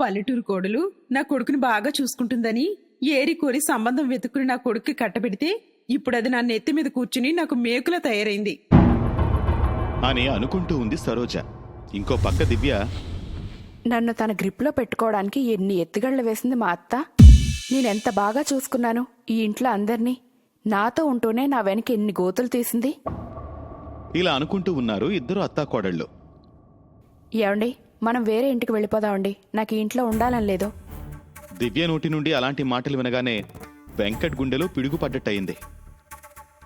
పల్లెటూరు కోడలు నా కొడుకుని బాగా చూసుకుంటుందని ఏరి కోరి సంబంధం వెతుక్కుని నా కొడుక్కి కట్టబెడితే ఇప్పుడు అది నా నెత్తి మీద కూర్చుని నాకు మేకులా తయారైంది. అని అనుకుంటూ ఉంది సరోజ. ఇంకో పక్క దివ్య నన్ను తన గ్రిప్లో పెట్టుకోవడానికి ఎన్ని ఎత్తుగళ్ళు వేసింది మా అత్త. నేనెంత బాగా చూసుకున్నాను ఈ ఇంట్లో అందర్నీ. నాతో ఉంటూనే నా వెనక ఎన్ని గోతులు తీసింది. ఇలా అనుకుంటూ ఉన్నారు ఇద్దరు అత్తాకోడళ్ళు. ఏమండి? మనం వేరే ఇంటికి వెళ్ళిపోదామండి. నాకు ఈ ఇంట్లో ఉండాలని లేదు. దివ్య నోటి నుండి అలాంటి మాటలు వినగానే వెంకట్ గుండెలో పిడుగు పడ్డట్టయింది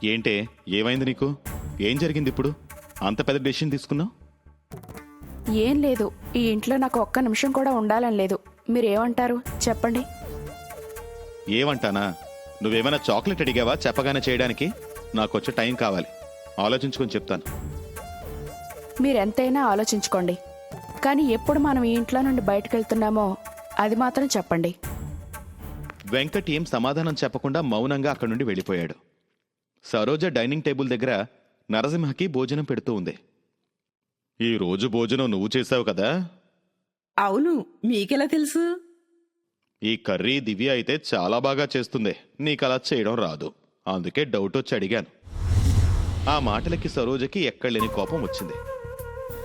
ఏంటే ఏమైంది నీకు? ఏం జరిగింది ఇప్పుడు? అంత పెద్ద డెసిషన్ తీసుకున్నావు? ఏం లేదు. ఈ ఇంట్లో నాకు ఒక్క నిమిషం కూడా ఉండాలని లేదు. మీరేమంటారు? చెప్పండి. ఏమంటానా? నువ్వేమైనా చాక్లెట్ అడిగావా చెప్పగానే చేయడానికి? నాకొచ్చే టైం కావాలి. ఆలోచించుకొని చెప్తాను. మీరెంతైనా ఆలోచించుకోండి. కానీ ఎప్పుడు మనం ఈ ఇంట్లో నుండి బయటకు వెళ్తున్నామో అది మాత్రం చెప్పండి. వెంకట్ ఏం సమాధానం చెప్పకుండా మౌనంగా అక్కడి నుండి వెళ్ళిపోయాడు. సరోజ డైనింగ్ టేబుల్ దగ్గర నరసింహకి భోజనం పెడుతూ ఉంది. ఈ రోజు భోజనం నువ్వు చేసావు కదా? అవును మీకెలా తెలుసు? ఈ కర్రీ దివ్య అయితే చాలా బాగా చేస్తుంది. నీకు అలా చేయడం రాదు. అందుకే డౌట్ వచ్చి అడిగాను. ఆ మాటలకి సరోజకి ఎక్కడలేని కోపం వచ్చింది.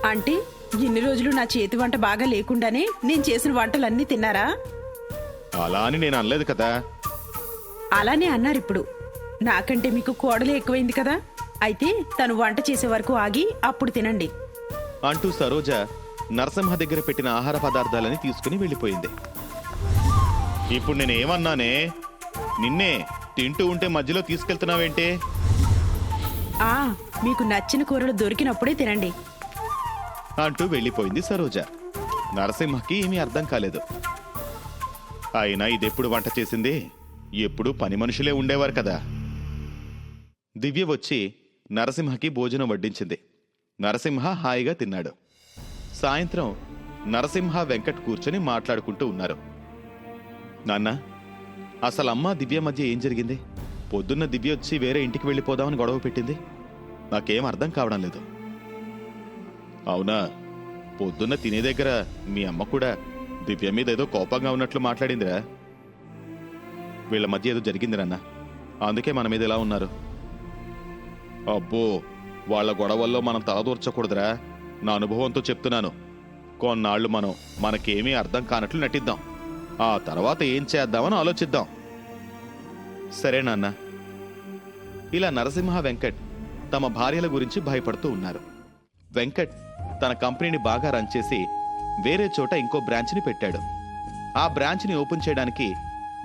అంటే? ఇన్ని రోజులు నా చేతి వంట బాగా లేకుండానే నేను చేసిన వంటలన్నీ తిన్నారా? అలా అని నేను అనలేదు కదా. అలానే అన్నారు ఇప్పుడు. నాకంటే మీకు కోడలే ఎక్కువైంది కదా. అయితే తను వంట చేసే వరకు ఆగి అప్పుడు తినండి. అంటూ సరోజ నరసింహ దగ్గర పెట్టిన ఆహార పదార్థాలని తీసుకుని వెళ్ళిపోయింది. ఇప్పుడు నేనేమన్నానే? నిన్నే తింటూ ఉంటే మధ్యలో తీసుకెళ్తున్నావేంటే? ఆ మీకు నచ్చిన కూరలు దొరికినప్పుడే తినండి. అంటూ వెళ్ళిపోయింది సరోజ. నరసింహకి ఏమీ అర్థం కాలేదు. అయినా ఇదెప్పుడు వంట చేసింది? ఎప్పుడు పని మనుషులే ఉండేవారు కదా. దివ్య వచ్చి నరసింహకి భోజనం వడ్డించింది. నరసింహ హాయిగా తిన్నాడు. సాయంత్రం నరసింహ వెంకట్ కూర్చొని మాట్లాడుకుంటూ ఉన్నారు. నాన్న అసలు అమ్మ దివ్య మధ్య ఏం జరిగింది? పొద్దున్న దివ్య వచ్చి వేరే ఇంటికి వెళ్ళిపోదామని గొడవ పెట్టింది. నాకేం అర్థం కావడం లేదు. అవునా? పొద్దున్న తినే దగ్గర మీ అమ్మ కూడా దివ్య మీద ఏదో కోపంగా ఉన్నట్లు మాట్లాడిందిరా. వీళ్ళ మధ్య ఏదో జరిగిందిరన్న అందుకే మన మీద ఎలా ఉన్నారు. అబ్బో వాళ్ళ గొడవల్లో మనం తలదూర్చకూడదురా నా అనుభవంతో చెప్తున్నాను. కొన్నాళ్ళు మనం మనకేమీ అర్థం కానట్లు నటిద్దాం. ఆ తర్వాత ఏం చేద్దామని ఆలోచిద్దాం. సరే నాన్న. ఇలా నరసింహ వెంకట్ తమ భార్యల గురించి భయపడుతూ ఉన్నారు. వెంకట్ తన కంపెనీని బాగా రన్ చేసి వేరే చోట ఇంకో బ్రాంచ్ని పెట్టాడు. ఆ బ్రాంచ్ని ఓపెన్ చేయడానికి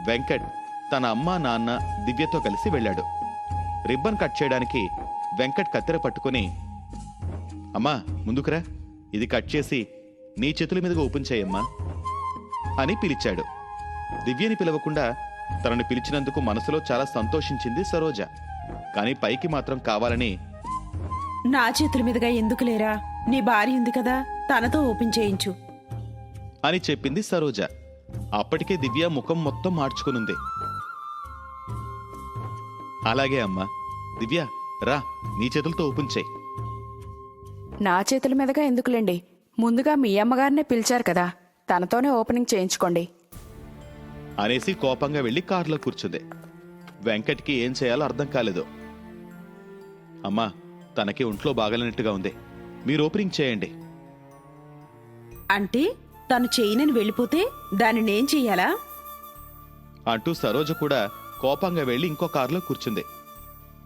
వెంకట్ తన అమ్మ నాన్న దివ్యతో కలిసి వెళ్ళాడు. రిబ్బన్ కట్ చేయడానికి వెంకట్ కత్తెర పట్టుకొని అమ్మా ముందుకురా ఇది కట్ చేసి నీ చేతుల మీదుగా ఓపెన్ చేయమ్మా అని పిలిచాడు. దివ్యని పిలవకుండా తనను పిలిచినందుకు మనసులో చాలా సంతోషించింది సరోజ. కానీ పైకి మాత్రం కావాలని నా చేతుల మీదుగా ఎందుకు లేరా? నీ భార్య ఉంది కదా తనతో ఓపెన్ చేయించు. అని చెప్పింది సరోజ. అప్పటికే దివ్య ముఖం మొత్తం మార్చుకునుంది. అలాగే అమ్మా దివ్య రా నీ చేతులతో ఓపెన్ చేయి. నా చేతుల మీదుగా ఎందుకులేండి? ముందుగా మీ అమ్మగారినే పిలిచారు కదా తనతోనే ఓపెనింగ్ చేయించుకోండి. అనేసి కోపంగా వెళ్ళి కారులో కూర్చుంది. వెంకట్కి ఏం చేయాలో అర్థం కాలేదు. అమ్మా తనకి ఒంట్లో బాగలేనట్టుగా ఉంది. మీరు ఓపెనింగ్ చేయండి. అంటే తను చేయనని వెళ్ళిపోతే దాన్ని నేను చెయ్యాలా అంటూ సరోజ కూడా కోపంగా వెళ్ళి ఇంకో కారులో కూర్చుంది.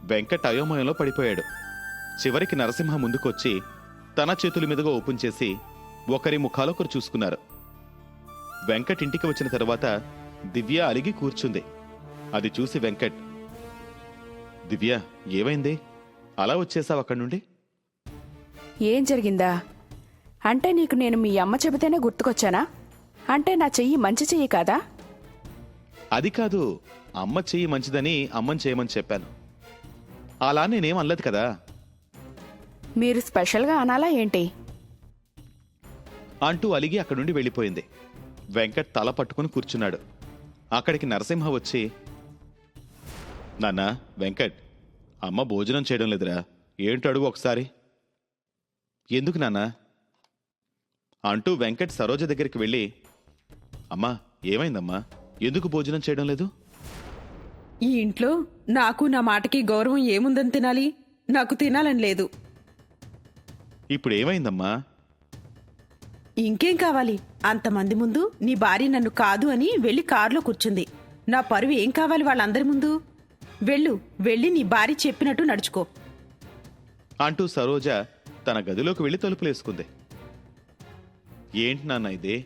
వెంకట్ అయోమయంలో పడిపోయాడు. చివరికి నరసింహ ముందుకొచ్చి తన చేతుల మీదుగా ఓపెన్ చేసి ఒకరి ముఖాలు ఒకరు చూసుకున్నారు. వెంకట్ ఇంటికి వచ్చిన తర్వాత దివ్య అలిగి కూర్చుంది. అది చూసి వెంకట్ దివ్య ఏమైంది? అలా వచ్చేసావు అక్కడి నుండి? ఏం జరిగిందా? అంటే నీకు నేను మీ అమ్మ చెబితేనే గుర్తుకొచ్చానా? అంటే నా చెయ్యి మంచి చెయ్యి కాదా? అది కాదు అమ్మ చెయ్యి మంచిదని అమ్మని చేయమని చెప్పాను. అలా నేనేం అనలేదు కదా. మీరు స్పెషల్గా అనాలా ఏంటి? అంటూ అలిగి అక్కడి నుండి వెళ్ళిపోయింది. వెంకట్ తల పట్టుకుని కూర్చున్నాడు. అక్కడికి నరసింహ వచ్చి నాన్న వెంకట్ అమ్మ భోజనం చేయడం లేదురా. ఏంటి అడుగు ఒకసారి? ఎందుకు నాన్న? అంటూ వెంకట్ సరోజ దగ్గరికి వెళ్ళి అమ్మా ఏమైందమ్మా? ఎందుకు భోజనం చేయడం లేదు? ఈ ఇంట్లో నాకు నా మాటకి గౌరవం ఏముందని తినాలి? నాకు తినాలని లేదు. ఇప్పుడు ఏమైందమ్మా? ఇంకేం కావాలి? అంతమంది ముందు నీ భార్య నన్ను కాదు అని వెళ్ళి కారులో కూర్చుంది. నా పరువు ఏం కావాలి వాళ్ళందరి ముందు? వెళ్ళు వెళ్ళి నీ భార్య చెప్పినట్టు నడుచుకో. అంటూ సరోజ తన గదిలోకి వెళ్ళి తలుపులేసుకుంది ఏంటి నాన్న ఇదే?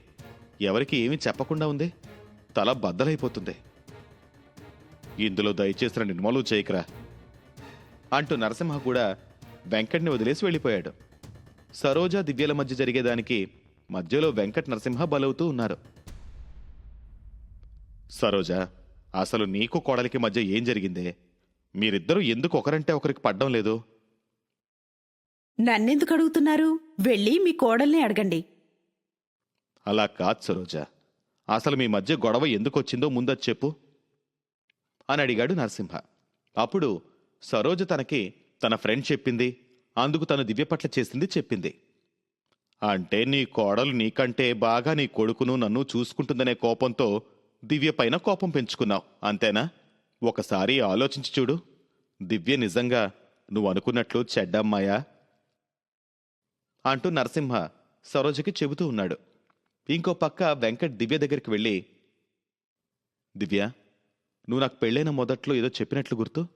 ఎవరికి ఏమీ చెప్పకుండా ఉంది? తల బద్దలైపోతుంది. ఇందులో దయచేసి రెండు నిమ్మలు చేయకరా అంటూ నరసింహ కూడా వెంకట్ని వదిలేసి వెళ్ళిపోయాడు. సరోజ దివ్యల మధ్య జరిగేదానికి మధ్యలో వెంకట్ నరసింహ బలవుతూ ఉన్నారు. సరోజ అసలు నీకు కోడలికి మధ్య ఏం జరిగిందే? మీరిద్దరూ ఎందుకు ఒకరంటే ఒకరికి పడ్డం లేదు? నన్నెందుకు అడుగుతున్నారు? వెళ్ళి మీ కోడల్ని అడగండి. అలా కాదు సరోజ. అసలు మీ మధ్య గొడవ ఎందుకు వచ్చిందో ముందది చెప్పు. అని అడిగాడు నరసింహ. అప్పుడు సరోజ తనకి తన ఫ్రెండ్ చెప్పింది. అందుకు తను దివ్య పట్ల చేసింది చెప్పింది. అంటే నీ కోడలు నీకంటే బాగా నీ కొడుకును నన్ను చూసుకుంటుందనే కోపంతో దివ్య పైన కోపం పెంచుకున్నావు. అంతేనా? ఒకసారి ఆలోచించి చూడు. దివ్య నిజంగా నువ్వు అనుకున్నట్లు చెడ్డమ్మాయా? అంటూ నరసింహ సరోజకి చెబుతూ ఉన్నాడు. ఇంకో పక్క వెంకట్ దివ్య దగ్గరికి వెళ్ళి దివ్య నువ్వు నాకు పెళ్ళైన మొదట్లో ఏదో చెప్పినట్లు గుర్తు?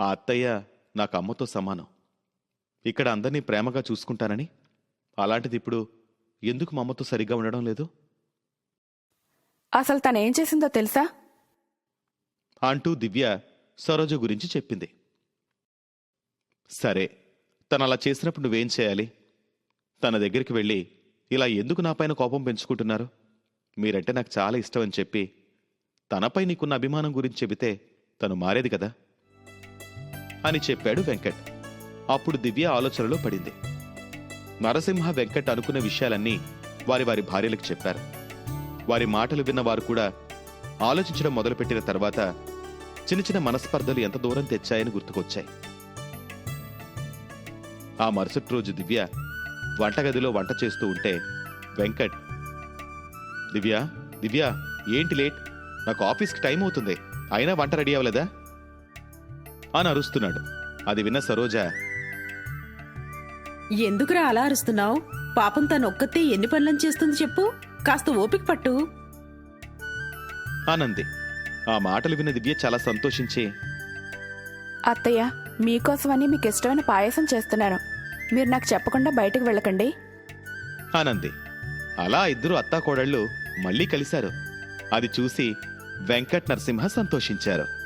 ఆ అత్తయ్య నాకు అమ్మతో సమానం. ఇక్కడ అందరినీ ప్రేమగా చూసుకుంటానని. అలాంటిది ఇప్పుడు ఎందుకు మా అమ్మతో సరిగ్గా ఉండడం లేదు? అసలు తను ఏం చేసిందో తెలుసా? అంటూ దివ్య సరోజ గురించి చెప్పింది. సరే తను అలా చేసినప్పుడు నువ్వేం చేయాలి? తన దగ్గరికి వెళ్ళి ఇలా ఎందుకు నాపైన కోపం పెంచుకుంటున్నారు? మీరంటే నాకు చాలా ఇష్టం అని చెప్పి తనపై నీకున్న అభిమానం గురించి చెబితే తను మారేది కదా? అని చెప్పాడు వెంకట్. అప్పుడు దివ్య ఆలోచనలో పడింది. నరసింహ వెంకట్ అనుకున్న విషయాలన్నీ వారి వారి భార్యలకు చెప్పారు. వారి మాటలు విన్న వారు కూడా ఆలోచించడం మొదలుపెట్టిన తర్వాత చిన్న చిన్న మనస్పర్ధలు ఎంత దూరం తెచ్చాయని గుర్తుకొచ్చాయి. ఆ మరుసటి రోజు దివ్య వంటగదిలో వంట చేస్తూ ఉంటే వెంకట్ దివ్య దివ్య ఏంటి లేట్? నాకు ఆఫీస్కి టైం అవుతుంది. అయినా వంట రెడీ అవ్వలేదా? అని అరుస్తున్నాడు. అది విన్న సరోజ ఎందుకురా అలా అరుస్తున్నావు? పాపం తను ఒక్కతే ఎన్ని పనులను చేస్తుంది చెప్పు. కాస్త ఓపిక పట్టు. ఆనంది ఆ మాటలు విన్న దివ్య చాలా సంతోషించి అత్తయ్య మీకోసమని మీకు ఇష్టమైన పాయసం చేస్తున్నాను. మీరు నాకు చెప్పకుండా బయటకు వెళ్ళకండి. ఆనంది అలా ఇద్దరు అత్తాకోడళ్ళు మళ్ళీ కలిశారు. అది చూసి వెంకట్ నరసింహ సంతోషించారు.